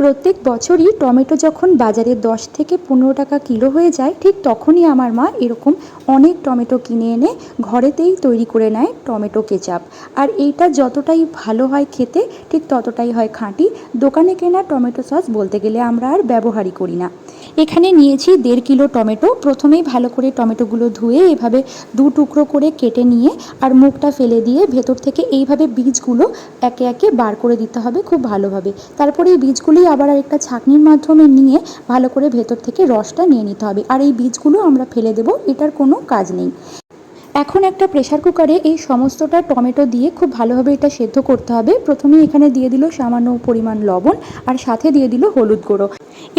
প্রত্যেক বছরই টমেটো যখন বাজারে দশ থেকে পনেরো টাকা কিলো হয়ে যায়, ঠিক তখনই আমার মা এরকম অনেক টমেটো কিনে এনে ঘরেতেই তৈরি করে নেয় টমেটো কেচাপ। আর এইটা যতটাই ভালো হয় খেতে, ঠিক ততটাই হয় খাঁটি। দোকানে কেনা টমেটো সস বলতে গেলে আমরা আর ব্যবহারই করি না। এখানে নিয়েছি দেড় কিলো টমেটো। প্রথমেই ভালো করে টমেটোগুলো ধুয়ে এভাবে দু টুকরো করে কেটে নিয়ে আর মুখটা ফেলে দিয়ে ভেতর থেকে এইভাবে বীজগুলো একে একে বার করে দিতে হবে খুব ভালোভাবে। তারপরে এই বীজগুলোই আবার একটা ছাঁকনির মাধ্যমে নিয়ে ভালো করে ভেতর থেকে রসটা নিয়ে নিতে হবে। আর এই বীজগুলো আমরা ফেলে দেবো, এটার কোনো কাজ নেই। এখন একটা প্রেশার কুকারে এই সমস্তটা টমেটো দিয়ে খুব ভালোভাবে এটা সেদ্ধ করতে হবে। প্রথমে এখানে দিয়ে দিল সামান্য পরিমাণ লবণ আর সাথে দিয়ে দিল হলুদ গুঁড়ো।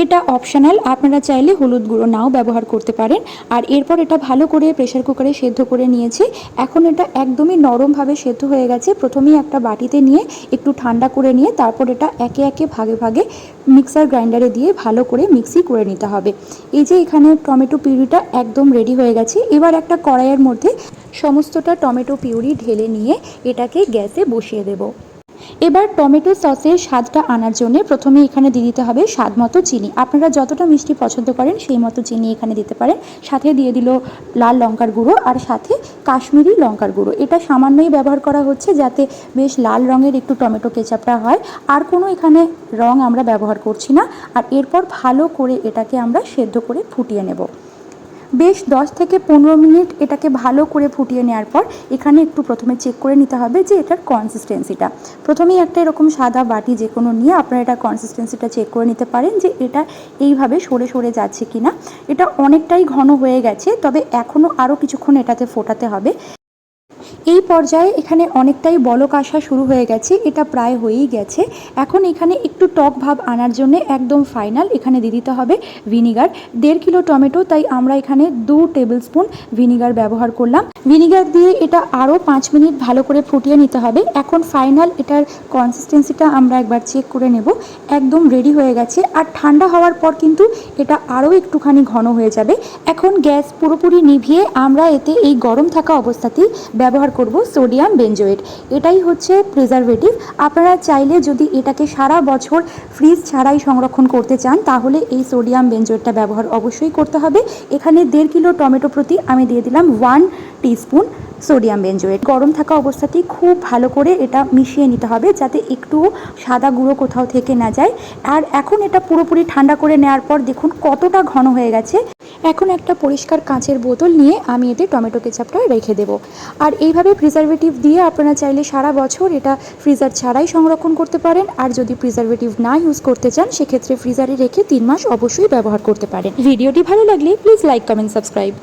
এটা অপশনাল আপনারা চাইলে হলুদ গুঁড়ো নাও ব্যবহার করতে পারেন। আর এরপর এটা ভালো করে প্রেশার কুকারে সেদ্ধ করে নিয়েছি। এখন এটা একদমই নরমভাবে সেদ্ধ হয়ে গেছে। প্রথমেই একটা বাটিতে নিয়ে একটু ঠান্ডা করে নিয়ে তারপর এটা একে একে ভাগে ভাগে মিক্সার গ্রাইন্ডারে দিয়ে ভালো করে মিক্সি করে নিতে হবে। এই যে এখানে টমেটো পিউরিটা একদম রেডি হয়ে গেছে। এবার একটা কড়াইয়ের মধ্যে সমস্তটা টমেটো পিউরি ঢেলে নিয়ে এটাকে গ্যাসে বসিয়ে দেবো। এবার টমেটো সসের স্বাদটা আনার জন্য প্রথমে এখানে দিয়ে দিতে হবে স্বাদ মতো চিনি। আপনারা যতটা মিষ্টি পছন্দ করেন সেই মতো চিনি এখানে দিতে পারেন। সাথে দিয়ে দিল লাল লঙ্কার গুঁড়ো আর সাথে কাশ্মীরি লঙ্কার গুঁড়ো। এটা সামান্যই ব্যবহার করা হচ্ছে যাতে বেশ লাল রঙের একটু টমেটো কেচাপটা হয়। আর কোনো এখানে রং আমরা ব্যবহার করছি না। আর এরপর ভালো করে এটাকে আমরা সেদ্ধ করে ফুটিয়ে নেব। বেশ দশ থেকে পনেরো মিনিট এটাকে ভালো করে ফুটিয়ে নেওয়ার পর এখানে একটু প্রথমে চেক করে নিতে হবে যে এটার কনসিস্টেন্সিটা প্রথমেই একটা এরকম সাদা বাটি যে কোনো নিয়ে আপনারা এটা কনসিস্টেন্সিটা চেক করে নিতে পারেন যে এটা এইভাবে সরে সরে যাচ্ছে কি না এটা অনেকটাই ঘন হয়ে গেছে, তবে এখনও আরও কিছুক্ষণ এটাতে ফোটাতে হবে। এই পর্যায়ে এখানে অনেকটাই বলক আসা শুরু হয়ে গেছে, এটা প্রায় হয়েই গেছে। এখন এখানে একটু টক ভাব আনার জন্য একদম ফাইনাল এখানে দিয়ে দিতে হবে ভিনিগার। দেড় কিলো টমেটো, তাই আমরা এখানে দু টেবিল স্পুন ভিনিগার ব্যবহার করলাম। ভিনিগার দিয়ে এটা আরও পাঁচ মিনিট ভালো করে ফুটিয়ে নিতে হবে। এখন ফাইনাল এটার কনসিস্টেন্সিটা আমরা একবার চেক করে নেব। একদম রেডি হয়ে গেছে। আর ঠান্ডা হওয়ার পর কিন্তু এটা আরও একটুখানি ঘন হয়ে যাবে। এখন গ্যাস পুরোপুরি নিভিয়ে আমরা এতে এই গরম থাকা অবস্থাতেই ব্যবহার করব সোডিয়াম বেঞ্জোয়েট। এটাই হচ্ছে প্রিজারভেটিভ আপনারা চাইলে যদি এটাকে সারা বছর ফ্রিজ ছাড়াই সংরক্ষণ করতে চান, তাহলে এই সোডিয়াম বেঞ্জোয়েটটা ব্যবহার অবশ্যই করতে হবে। এখানে দেড় কিলো টমেটো প্রতি আমি দিয়ে দিলাম ওয়ান টিস্পুন সোডিয়াম বেঞ্জোয়েট। গরম থাকা অবস্থাতেই খুব ভালো করে এটা মিশিয়ে নিতে হবে, যাতে একটু সাদা গুঁড়ো কোথাও থেকে না যায়। আর এখন এটা পুরোপুরি ঠান্ডা করে নেওয়ার পর দেখুন কতটা ঘন হয়ে গেছে। এখন একটা পরিষ্কার কাঁচের বোতল নিয়ে আমি এতে টমেটো কেচাপটা রেখে দেবো। আর এইভাবে প্রিজারভেটিভ দিয়ে আপনারা চাইলে সারা বছর এটা ফ্রিজার ছাড়াই সংরক্ষণ করতে পারেন। আর যদি প্রিজারভেটিভ না ইউজ করতে চান, সেক্ষেত্রে ফ্রিজারে রেখে তিন মাস অবশ্যই ব্যবহার করতে পারেন। ভিডিওটি ভালো লাগলে প্লিজ লাইক কমেন্ট সাবস্ক্রাইব